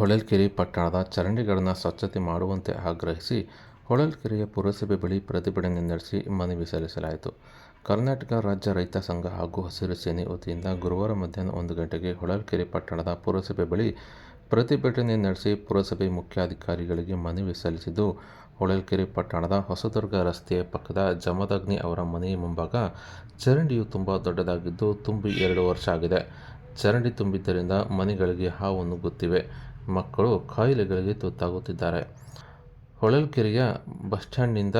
ಹೊಳಲ್ಕೆರೆ ಪಟ್ಟಣದ ಚರಂಡಿಗಳನ್ನು ಸ್ವಚ್ಛತೆ ಮಾಡುವಂತೆ ಆಗ್ರಹಿಸಿ ಹೊಳಲ್ಕೆರೆಯ ಪುರಸಭೆ ಬಳಿ ಪ್ರತಿಭಟನೆ ನಡೆಸಿ ಮನವಿ ಸಲ್ಲಿಸಲಾಯಿತು. ಕರ್ನಾಟಕ ರಾಜ್ಯ ರೈತ ಸಂಘ ಹಾಗೂ ಹಸಿರು ಸೇನೆ ವತಿಯಿಂದ ಗುರುವಾರ ಮಧ್ಯಾಹ್ನ ಒಂದು ಗಂಟೆಗೆ ಹೊಳಲ್ಕೆರೆ ಪಟ್ಟಣದ ಪುರಸಭೆ ಬಳಿ ಪ್ರತಿಭಟನೆ ನಡೆಸಿ ಪುರಸಭೆ ಮುಖ್ಯಾಧಿಕಾರಿಗಳಿಗೆ ಮನವಿ ಸಲ್ಲಿಸಿದ್ದು, ಹೊಳಲ್ಕೆರೆ ಪಟ್ಟಣದ ಹೊಸದುರ್ಗ ರಸ್ತೆಯ ಪಕ್ಕದ ಜಮದಗ್ನಿ ಅವರ ಮನೆಯ ಮುಂಭಾಗ ಚರಂಡಿಯು ತುಂಬ ದೊಡ್ಡದಾಗಿದ್ದು, ತುಂಬಿ ಎರಡು ವರ್ಷ ಆಗಿದೆ. ಚರಂಡಿ ತುಂಬಿದ್ದರಿಂದ ಮನೆಗಳಿಗೆ ಹಾವು ನುಗ್ಗುತ್ತಿವೆ, ಮಕ್ಕಳು ಕಾಯಿಲೆಗಳಿಗೆ ತುತ್ತಾಗುತ್ತಿದ್ದಾರೆ. ಹೊಳಲ್ಕೆರೆಯ ಬಸ್ಟ್ಯಾಂಡ್ನಿಂದ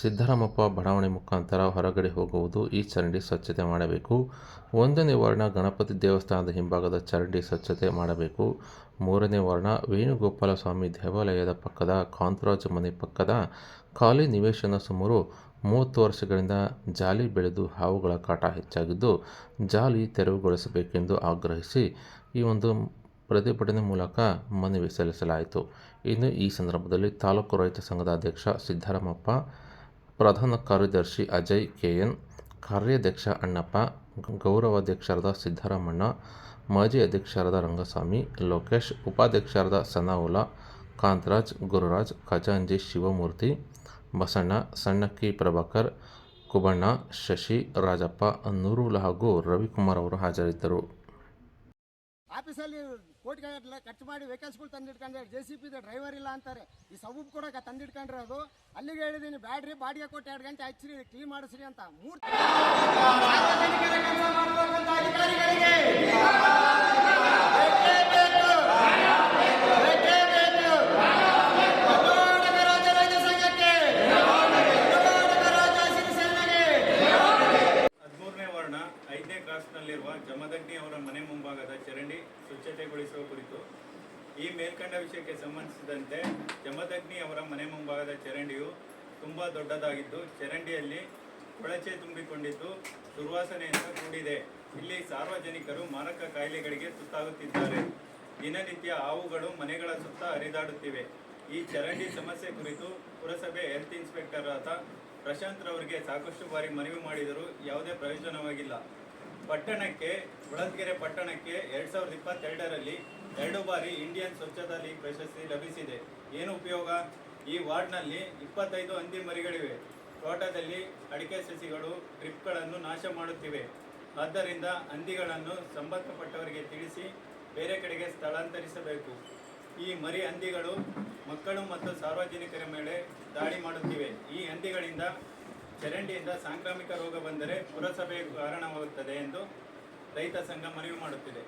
ಸಿದ್ದರಾಮಪ್ಪ ಬಡಾವಣೆ ಮುಖಾಂತರ ಹೊರಗಡೆ ಹೋಗುವುದು ಈ ಚರಂಡಿ ಸ್ವಚ್ಛತೆ ಮಾಡಬೇಕು. ಒಂದನೇ ವರ್ಣ ಗಣಪತಿ ದೇವಸ್ಥಾನದ ಹಿಂಭಾಗದ ಚರಂಡಿ ಸ್ವಚ್ಛತೆ ಮಾಡಬೇಕು. ಮೂರನೇ ವರ್ಣ ವೇಣುಗೋಪಾಲ ಸ್ವಾಮಿ ದೇವಾಲಯದ ಪಕ್ಕದ ಕಾಂತರಾಜು ಮನೆ ಪಕ್ಕದ ಖಾಲಿ ನಿವೇಶನ ಸುಮಾರು ಮೂವತ್ತು ವರ್ಷಗಳಿಂದ ಜಾಲಿ ಬೆಳೆದು ಹಾವುಗಳ ಕಾಟ ಹೆಚ್ಚಾಗಿದ್ದು, ಜಾಲಿ ತೆರವುಗೊಳಿಸಬೇಕೆಂದು ಆಗ್ರಹಿಸಿ ಈ ಒಂದು ಪ್ರತಿಭಟನೆ ಮೂಲಕ ಮನವಿ ಸಲ್ಲಿಸಲಾಯಿತು. ಇನ್ನು ಈ ಸಂದರ್ಭದಲ್ಲಿ ತಾಲೂಕು ರೈತ ಸಂಘದ ಅಧ್ಯಕ್ಷ ಸಿದ್ದರಾಮಪ್ಪ, ಪ್ರಧಾನ ಕಾರ್ಯದರ್ಶಿ ಅಜಯ್ ಕೆಎನ್, ಕಾರ್ಯಾಧ್ಯಕ್ಷ ಅಣ್ಣಪ್ಪ, ಗೌರವಾಧ್ಯಕ್ಷರಾದ ಸಿದ್ದರಾಮಣ್ಣ, ಮಾಜಿ ಅಧ್ಯಕ್ಷರಾದ ರಂಗಸ್ವಾಮಿ, ಲೋಕೇಶ್, ಉಪಾಧ್ಯಕ್ಷರಾದ ಸನಾವುಲ ಕಾಂತರಾಜ್, ಗುರುರಾಜ್, ಖಜಾಂಜಿ ಶಿವಮೂರ್ತಿ, ಬಸಣ್ಣ, ಸಣ್ಣಕ್ಕಿ ಪ್ರಭಾಕರ್, ಕುಬಣ್ಣ, ಶಶಿ, ರಾಜಪ್ಪ, ನೂರುಲ್ ಹಾಗೂ ರವಿಕುಮಾರ್ ಅವರು ಹಾಜರಿದ್ದರು. ಆಫೀಸಲ್ಲಿ ಕೋಟಿಗಟ್ಟಲೆ ಖರ್ಚು ಮಾಡಿ ವೆಹಿಕಲ್ಸ್ಗಳು ತಂದಿಟ್ಕೊಂಡ್ರೆ ಜೆ ಸಿ ಪಿ ಡ್ರೈವರ್ ಇಲ್ಲ ಅಂತಾರೆ. ಈ ಸಬೂಬ್ ಕೂಡ ತಂದಿಟ್ಕೊಂಡ್ರೆ ಅದು. ಅಲ್ಲಿಗೆ ಹೇಳಿದೀನಿ, ಬ್ಯಾಡ್ರಿ, ಬಾಡಿಗೆ ಕೊಟ್ಟು ಎರಡು ಗಂಟೆ ಹಚ್ಚಿರಿ ಕ್ಲೀನ್ ಮಾಡಿಸ್ರಿ ಅಂತ. ಮೂರು ಐದನೇ ಕ್ರಾಸ್ನಲ್ಲಿರುವ ಜಮದಗ್ನಿ ಅವರ ಮನೆ ಮುಂಭಾಗದ ಚರಂಡಿ ಸ್ವಚ್ಛತೆಗೊಳಿಸುವ ಕುರಿತು ಈ ಮೇಲ್ಕಂಡ ವಿಷಯಕ್ಕೆ ಸಂಬಂಧಿಸಿದಂತೆ ಜಮದಗ್ನಿ ಅವರ ಮನೆ ಮುಂಭಾಗದ ಚರಂಡಿಯು ತುಂಬ ದೊಡ್ಡದಾಗಿದ್ದು, ಚರಂಡಿಯಲ್ಲಿ ಕೊಳಚೆ ತುಂಬಿಕೊಂಡಿದ್ದು ದುರ್ವಾಸನೆಯಿಂದ ಕೂಡಿದೆ. ಇಲ್ಲಿ ಸಾರ್ವಜನಿಕರು ಮಾರಕ ಕಾಯಿಲೆಗಳಿಗೆ ತುತ್ತಾಗುತ್ತಿದ್ದಾರೆ. ದಿನನಿತ್ಯ ಹಾವುಗಳು ಮನೆಗಳ ಸುತ್ತ ಹರಿದಾಡುತ್ತಿವೆ. ಈ ಚರಂಡಿ ಸಮಸ್ಯೆ ಕುರಿತು ಪುರಸಭೆ ಹೆಲ್ತ್ ಇನ್ಸ್ಪೆಕ್ಟರ್ ಆದ ಪ್ರಶಾಂತ್ ರವರಿಗೆ ಸಾಕಷ್ಟು ಬಾರಿ ಮನವಿ ಮಾಡಿದರೂ ಯಾವುದೇ ಪ್ರಯೋಜನವಾಗಿಲ್ಲ. ಪಟ್ಟಣಕ್ಕೆ ಹೊಳಲ್ಕೆರೆ ಪಟ್ಟಣಕ್ಕೆ ಎರಡ್ ಸಾವಿರದ ಇಪ್ಪತ್ತೆರಡರಲ್ಲಿ ಎರಡು ಬಾರಿ ಇಂಡಿಯನ್ ಸ್ವಚ್ಛತಾ ಲೀಗ್ ಪ್ರಶಸ್ತಿ ಲಭಿಸಿದೆ. ಏನು ಉಪಯೋಗ? ಈ ವಾರ್ಡ್ನಲ್ಲಿ ಇಪ್ಪತ್ತೈದು ಹಂದಿ ಮರಿಗಳಿವೆ. ತೋಟದಲ್ಲಿ ಅಡಿಕೆ ಸಸಿಗಳು ಟ್ರಿಪ್ಗಳನ್ನು ನಾಶ ಮಾಡುತ್ತಿವೆ. ಆದ್ದರಿಂದ ಹಂದಿಗಳನ್ನು ಸಂಬಂಧಪಟ್ಟವರಿಗೆ ತಿಳಿಸಿ ಬೇರೆ ಕಡೆಗೆ ಸ್ಥಳಾಂತರಿಸಬೇಕು. ಈ ಮರಿ ಹಂದಿಗಳು ಮಕ್ಕಳು ಮತ್ತು ಸಾರ್ವಜನಿಕರ ಮೇಲೆ ದಾಳಿ ಮಾಡುತ್ತಿವೆ. ಈ ಹಂದಿಗಳಿಂದ ಚರಂಡಿಯಿಂದ ಸಾಂಕ್ರಾಮಿಕ ರೋಗ ಬಂದರೆ ಪುರಸಭೆ ಕಾರಣವಾಗುತ್ತದೆ ಎಂದು ರೈತ ಸಂಘ ಮನವಿ ಮಾಡುತ್ತಿದೆ.